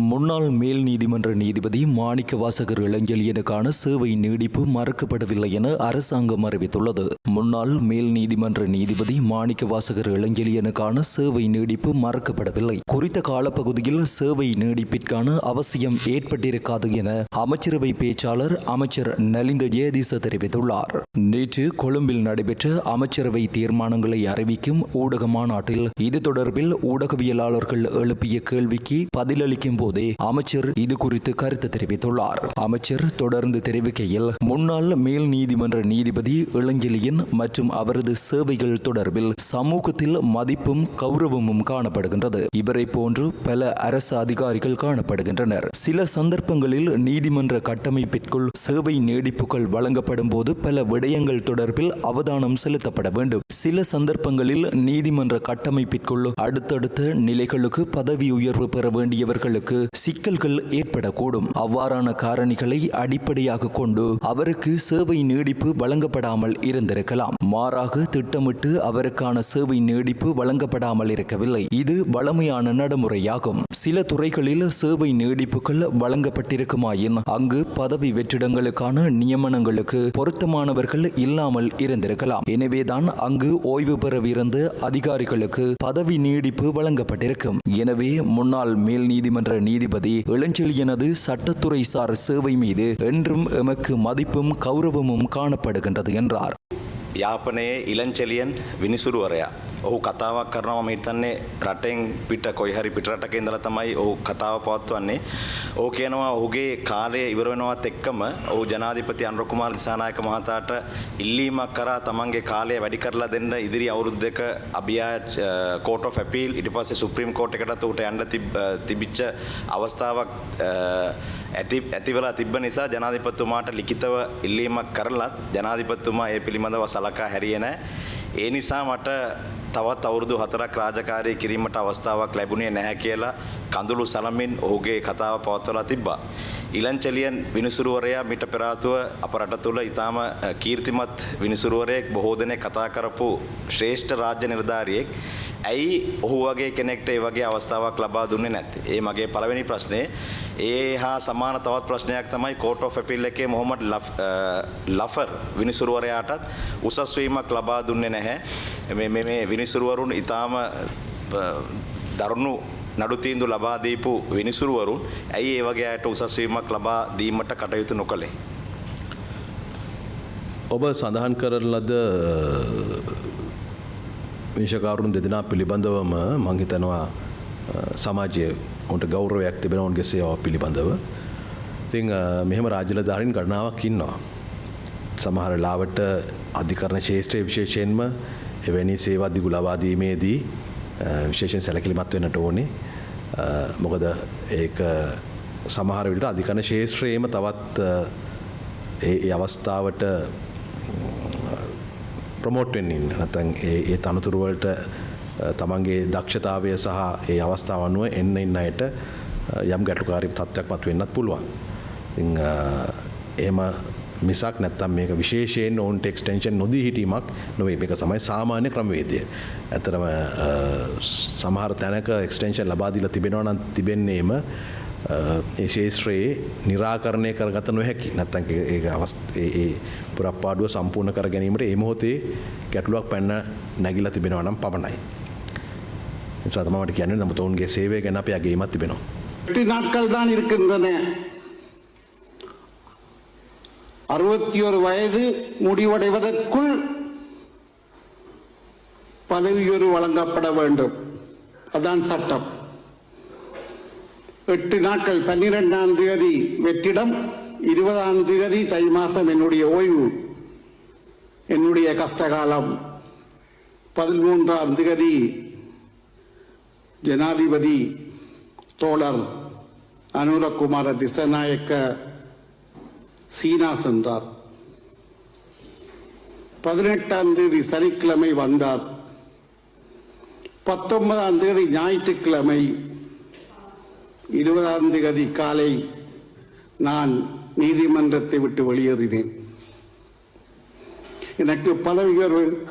முன்னாள் மேல் நீதிமன்ற நீதிபதி மாணிக்க வாசகர் இளஞ்செழியனுக்கான சேவை நீடிப்பு மறுக்கப்படவில்லை என அரசாங்கம் அறிவித்துள்ளது. முன்னாள் மேல் நீதிமன்ற நீதிபதி மாணிக்க வாசகர் இளஞ்செழியனுக்கான சேவை நீடிப்பு மறுக்கப்படவில்லை. குறித்த காலப்பகுதியில் சேவை நீடிப்பிற்கான அவசியம் ஏற்பட்டிருக்காது என அமைச்சரவை பேச்சாளர் அமைச்சர் நலிந்த ஜெயதீச தெரிவித்துள்ளார். நேற்று கொழும்பில் நடைபெற்ற அமைச்சரவை தீர்மானங்களை அறிவிக்கும் ஊடக மாநாட்டில் இது தொடர்பில் ஊடகவியலாளர்கள் எழுப்பிய கேள்விக்கு பதிலளிக்கும் போதே அமைச்சர் இது குறித்து கருத்து தெரிவித்துள்ளார். அமைச்சர் தொடர்ந்து தெரிவிக்கையில் முன்னாள் மேல் நீதிமன்ற நீதிபதி இளஞ்செலியன் மற்றும் அவரது சேவைகள் தொடர்பில் சமூகத்தில் மதிப்பும் கௌரவமும் காணப்படுகின்றது. இவரை போன்று பல அரசு அதிகாரிகள் காணப்படுகின்றனர். சில சந்தர்ப்பங்களில் நீதிமன்ற கட்டமைப்பிற்குள் சேவை நீடிப்புகள் வழங்கப்படும் போது பல விடயங்கள் தொடர்பில் அவதானம் செலுத்தப்பட வேண்டும். சில சந்தர்ப்பங்களில் நீதிமன்ற கட்டமைப்பிற்குள் அடுத்தடுத்த நிலைகளுக்கு பதவி உயர்வு பெற வேண்டியவர்களுக்கு சிக்கல்கள் ஏற்படக்கூடும். அவ்வாறான காரணிகளை அடிப்படையாக கொண்டு அவருக்கு சேவை நீடிப்பு வழங்கப்படாமல் இருந்திருக்கலாம். மாறாக திட்டமிட்டு அவருக்கான சேவை நீடிப்பு வழங்கப்படாமல் இருக்கவில்லை. இது வளமையான நடைமுறையாகும். சில துறைகளில் சேவை நீடிப்புகள் வழங்கப்பட்டிருக்குமாயின் அங்கு பதவி வெற்றிடங்களுக்கான நியமனங்களுக்கு பொருத்தமானவர்கள் இல்லாமல் இருந்திருக்கலாம். எனவேதான் அங்கு ஓய்வு பெறவிருந்த அதிகாரிகளுக்கு பதவி நீடிப்பு வழங்கப்பட்டிருக்கும். எனவே முன்னாள் மேல் நீதிமன்ற நீதிபதி இளஞ்செழியனது சட்டத்துறைசார் சேவை மீது என்றும் எமக்கு மதிப்பும் கௌரவமும் காணப்படுகின்றது என்றார். யாப்பனே இளஞ்செழியன் வினிசுருவரையா. ඔහු කතාවක් කරනවා මම හිතන්නේ රටෙන් පිට කොයි හරි පිටරටක ඉඳලා තමයි ඔහු කතාව පවත්වන්නේ. ඔහු කියනවා ඔහුගේ කාලය ඉවර වෙනවත් එක්කම ඔහු ජනාධිපති අනුර කුමාර දිසානායක මහතාට ඉල්ලීමක් කරා තමන්ගේ කාලය වැඩි කරලා දෙන්න ඉදිරි අවුරුදු දෙක අභියාච කෝට් ඔෆ් ඇපීල් ඊට පස්සේ සුප්‍රීම් කෝට් එකටත් උට යන්න තිබ- තිබිච්ච අවස්ථාවක් අ, ඇති ඇතිවලා තිබ්බ නිසා ජනාධිපතිතුමාට ලිඛිතව ඉල්ලීමක් කරලත් ජනාධිපතිතුමා ඒ පිළිබඳව සලකා හැරියේ නැහැ. ඒ නිසා මට තවත් අවුරුදු හතරක් රාජකාරී කිරීමට අවස්ථාවක් ලැබුණේ නැහැ කියලා කඳුළු සලමින් ඔහුගේ කතාව පවත්වලා තිබ්බා. ඉලංචලියන් විනිසුරුවරයා මිට පෙරාතුව අප රට තුළ ඉතාම අ, කීර්තිමත් විනිසුරුවරයෙක් බොහෝ දෙනෙක් කතා කරපු ශ්‍රේෂ්ඨ රාජ්‍ය නිලධාරියෙක් ඇයි ඔහු වගේ කෙනෙක්ට ඒ වගේ අවස්ථාවක් ලබා දුන්නේ නැත්තේ? ඒ මගේ පළවෙනි ප්‍රශ්නේ. ඒ හා සමාන තවත් ප්‍රශ්නයක් තමයි කෝට් ඔෆ් ඇපීල් එකේ මොහොමඩ් ලෆ්- අ, ලෆර් විනිසුරුවරයාටත් උසස් වීමක් ලබා දුන්නේ නැහැ. මේ මේ මේ විනිසුරුවරුන් ඊටාම දරුණු නඩු තීන්දුව ලබා දීපු විනිසුරුවරුන් ඇයි ඒ වගේ අයට උසස් වීමක් ලබා දීමට කටයුතු නොකළේ? ඔබ සඳහන් කරන ලද විශකාරුන් දෙදෙනා පිළිබඳවම මංහිතනවා සමාජය ඔන්ට ගෞරවයක් තිබෙන ඔන්ගේ සේවා පිළිබඳව. තිං මෙහෙම රාජල ධාරින් ගණනාවක් ඉන්නවා. සමහර ලාවට අධිකරණ ශේෂත්‍රය විශේෂයෙන්ම එවැනි සේවද්දිගු ලබාදීමේදී විශේෂෙන් සැලකිලිමත් වෙනට ඕනේ මොකද ඒ සමහර විට අධිකරණ ශේෂත්‍රයේම තවත් ඒ අවස්ථාවට ප්‍රමෝට්වෙන් ඉන්න නැතැන් ඒ තනතුරුවලට තමන්ගේ දක්ෂතාවය සහ ඒ අවස්ථාව අනුව එන්න ඉන්න අයට යම් ගැටුකාරි තත්ත්වයක් මත් වෙන්නත් පුළුවන්. එහෙම මිසක් නැත්තම් මේක විශේෂයෙන් ඔවුන්ට එක්ස්ටේෂන් නොදී හිටීමක් නොවේ මේක සමයි සාමාන්‍ය ක්‍රමවේදය. ඇතරම සමහර තැනක එක්ස්ටේෂන් ලබාදිල තිබෙනවනන් තිබෙන්නේම ඒ ශේත්‍රයේ නිරාකරණය කරගත නොහැකි නැත්තන් ඒ අවස් ඒ පුරප්පාඩුව සම්පූර්ණ කර ගැනීමට ඒ මොහොතේ ගැටලුවක් පැන්න නැගිල තිබෙනවනම් පමණයි. සතමට කියන්න නමුත් ඔවුන්ගේ සේවය ගැන අප යගේමත් තිබෙනවා. எட்டு நாட்கள் தான் இருக்கின்றன அறுபத்தி ஒரு வயது முடிவடைவதற்குள் பதவியுயர்வு வழங்கப்பட வேண்டும் அதான் சட்டம் எட்டு நாட்கள் பன்னிரெண்டாம் தேதி வெற்றிடம் இருபதாம் தேதி தை மாசம் என்னுடைய ஓய்வு என்னுடைய கஷ்டகாலம். பதிமூன்றாம் தேதி ஜனாதிபதி தோழர் அனுரகுமார திசநாயக்க சீனா சென்றார். பதினெட்டாம் தேதி சனிக்கிழமை வந்தார். பத்தொன்பதாம் தேதி ஞாயிற்றுக்கிழமை இருபதாம் தேதி காலை நான் நீதிமன்றத்தை விட்டு வெளியேறினேன். எனக்கு பதவி உயர்வு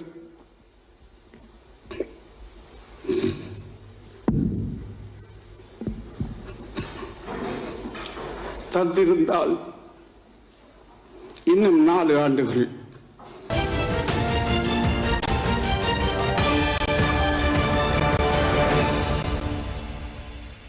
தந்திருந்தால் இன்னும் நாலு ஆண்டுகள்.